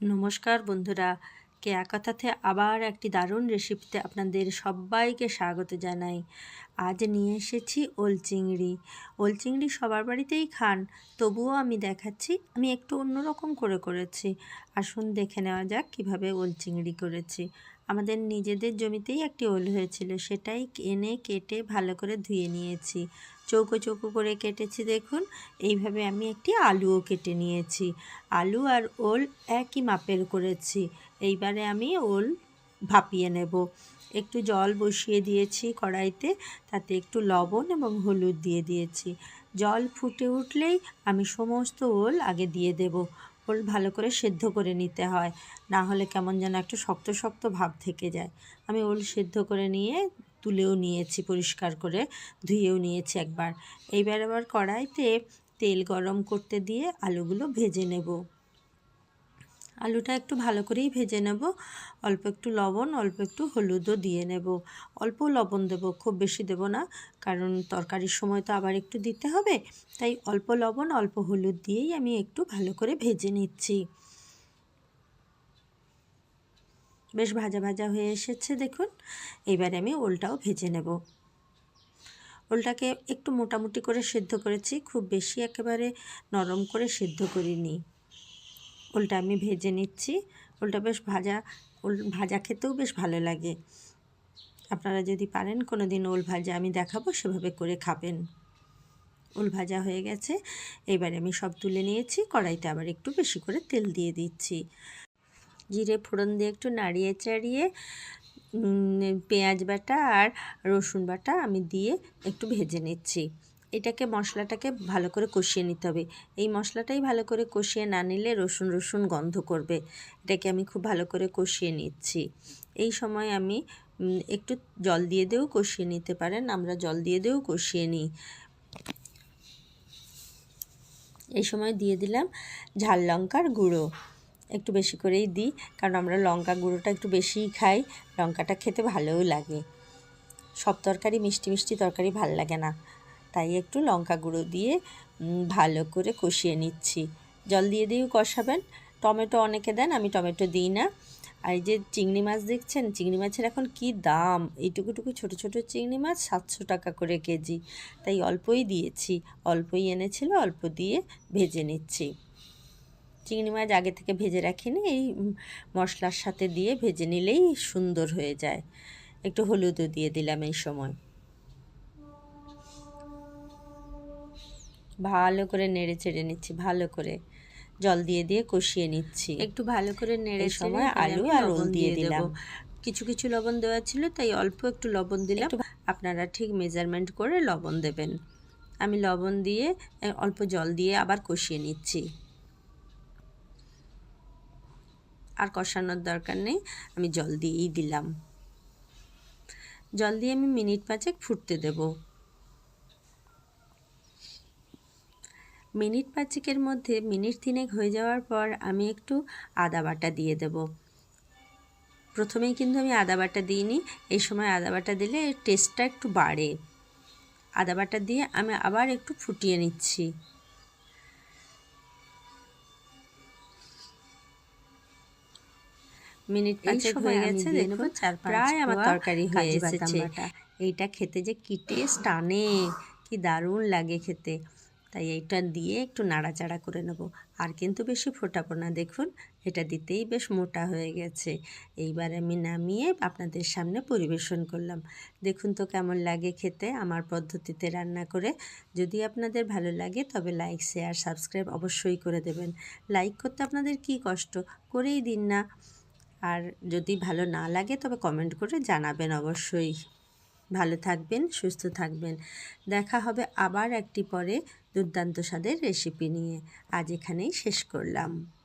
নমস্কার বন্ধুরা কেয়া কথাতে আবার একটি দারুণ রেসিপিতে আপনাদের সবাইকে স্বাগত জানাই। আজ নিয়ে এসেছি ওল চিংড়ি। ওল চিংড়ি সবার বাড়িতেই খান, তবুও আমি দেখাচ্ছি, আমি একটু অন্যরকম করে করেছি। আসুন দেখে নেওয়া যাক কীভাবে ওল চিংড়ি করেছি। আমাদের নিজেদের জমিতেই একটি ওল হয়েছিল, সেটাই এনে কেটে ভালো করে ধুয়ে নিয়েছি। চৌকো চৌকো করে কেটেছি, দেখুন, এইভাবে আমি একটি আলুও কেটে নিয়েছি। আলু আর ওল একই মাপের করেছি। এইবারে আমি ওল ভাপিয়ে নেব। একটু জল বসিয়ে দিয়েছি কড়াইতে, তাতে একটু লবণ এবং হলুদ দিয়ে দিয়েছি। জল ফুটে উঠলেই আমি সমস্ত ওল আগে দিয়ে দেব। ওল ভালো করে সেদ্ধ করে নিতে হয়, না হলে কেমন যেন একটু শক্ত শক্ত ভাব থেকে যায়। আমি ওল সেদ্ধ করে নিয়ে তুলেও নিয়েছি, পরিষ্কার করে ধুয়েও নিয়েছি একবার। এইবার আবার কড়াইতে তেল গরম করতে দিয়ে আলুগুলো ভেজে নেব। আলুটা একটু ভালো করেই ভেজে নেব। অল্প একটু লবণ, অল্প একটু হলুদও দিয়ে নেব। অল্প লবণ দেব, খুব বেশি দেব না, কারণ তরকারির সময় তো আবার একটু দিতে হবে। তাই অল্প লবণ, অল্প হলুদ দিয়েই আমি একটু ভালো করে ভেজে নিচ্ছি। বেশ ভাজা ভাজা হয়ে এসেছে, দেখুন। এবারে আমি ওলটাও ভেজে নেব। ওলটাকে একটু মোটামুটি করে সেদ্ধ করেছি, খুব বেশি একেবারে নরম করে সেদ্ধ করিনি। ওলটা আমি ভেজে নিচ্ছি। ওলটা বেশ ভাজা, ওল ভাজা খেতেও বেশ ভালো লাগে। আপনারা যদি পারেন কোনো দিন ওল ভাজা আমি দেখাবো, সেভাবে করে খাবেন। ওল ভাজা হয়ে গেছে। এবারে আমি সব তুলে নিয়েছি, কড়াইতে আবার একটু বেশি করে তেল দিয়ে দিচ্ছি। জিরে ফোড়ন দিয়ে একটু নাড়িয়ে চাড়িয়ে পেঁয়াজ বাটা আর রসুন বাটা আমি দিয়ে একটু ভেজে নিচ্ছি। এটাকে মশলাটাকে ভালো করে কষিয়ে নিতে হবে। এই মশলাটাই ভালো করে কষিয়ে না নিলে রসুন রসুন গন্ধ করবে। এটাকে আমি খুব ভালো করে কষিয়ে নিচ্ছি। এই সময় আমি একটু জল দিয়ে দিয়েও কষিয়ে নিতে পারেন। আমরা জল দিয়ে দিয়েও কষিয়ে নিই। এই সময় দিয়ে দিলাম ঝাল লঙ্কার গুঁড়ো। একটু বেশি করেই দিই, কারণ আমরা লঙ্কা গুঁড়োটা একটু বেশিই খাই। লঙ্কাটা খেতে ভালোও লাগে। সব তরকারি মিষ্টি মিষ্টি তরকারি ভালো লাগে না। তাই একটু লঙ্কা গুঁড়ো দিয়ে ভালো করে কষিয়ে নিচ্ছি। জল দিয়ে দিয়েও কষাবেন। টমেটো অনেকে দেন, আমি টমেটো দিই না। আর এই যে চিংড়ি মাছ দেখছেন, চিংড়ি মাছের এখন কি দাম? এইটুকুটুকু ছোট ছোট চিংড়ি মাছ, সাতশো টাকা করে কেজি। তাই অল্পই দিয়েছি। অল্পই এনেছিল, অল্প দিয়ে ভেজে নিচ্ছি। চিংড়ি মাছ আগে থেকে ভেজে রাখিনি, এই মশলার সাথে দিয়ে ভেজে নিলেই সুন্দর হয়ে যায়। একটু হলুদও দিয়ে দিলাম এই সময়। ভালো করে নেড়ে চেড়ে নিচ্ছি ভালো করে জল দিয়ে দিয়ে কষিয়ে নিচ্ছি। একটু ভালো করে নেড়ে সময় আলু আর ওল দিয়ে দিলাম। কিছু কিছু লবণ দেওয়া ছিল তাই অল্প একটু লবণ দিলাম। আপনারা ঠিক মেজারমেন্ট করে লবণ দেবেন। আমি লবণ দিয়ে অল্প জল দিয়ে আবার কষিয়ে নিচ্ছি। আর কষানোর দরকার নেই আমি জল দিয়েই দিলাম। জল দিয়ে আমি মিনিট পাঁচেক ফুটতে দেব। মিনিট পাঁচেকের মধ্যে মিনিট তিনেক হয়ে যাওয়ার পর আমি একটু আদা বাটা দিয়ে দেব। প্রথমেই কিন্তু আমি আদা বাটা দিইনি এই সময় আদা বাটা দিলে টেস্টটা একটু বাড়ে। আদা বাটা দিয়ে আমি আবার একটু ফুটিয়ে নিচ্ছি। মিনিট পাঁচেক হয়ে গেছে দেখুন প্রায় আমার তরকারি হয়ে এসেছে। এইটা খেতে যে কি টেস্ট আনে কি দারুণ লাগে খেতে। তাই এইটা দিয়ে একটু নাড়াচাড়া করে নেব। আর কিন্তু বেশি ফোটাবো না, দেখুন, এটা দিতেই বেশ মোটা হয়ে গেছে। এইবার আমি নামিয়ে আপনাদের সামনে পরিবেশন করলাম। দেখুন তো কেমন লাগে খেতে, আমার পদ্ধতিতে রান্না করে। যদি আপনাদের ভালো লাগে, তবে লাইক, শেয়ার, সাবস্ক্রাইব অবশ্যই করে দেবেন। লাইক করতে আপনাদের কি কষ্ট? করেই দিন না। আর যদি ভালো না লাগে, তবে কমেন্ট করে জানাবেন অবশ্যই। ভালো থাকবেন, সুস্থ থাকবেন। দেখা হবে আবার একটি পরে দুর্দান্ত স্বাদের রেসিপি নিয়ে। আজ এখানেই শেষ করলাম।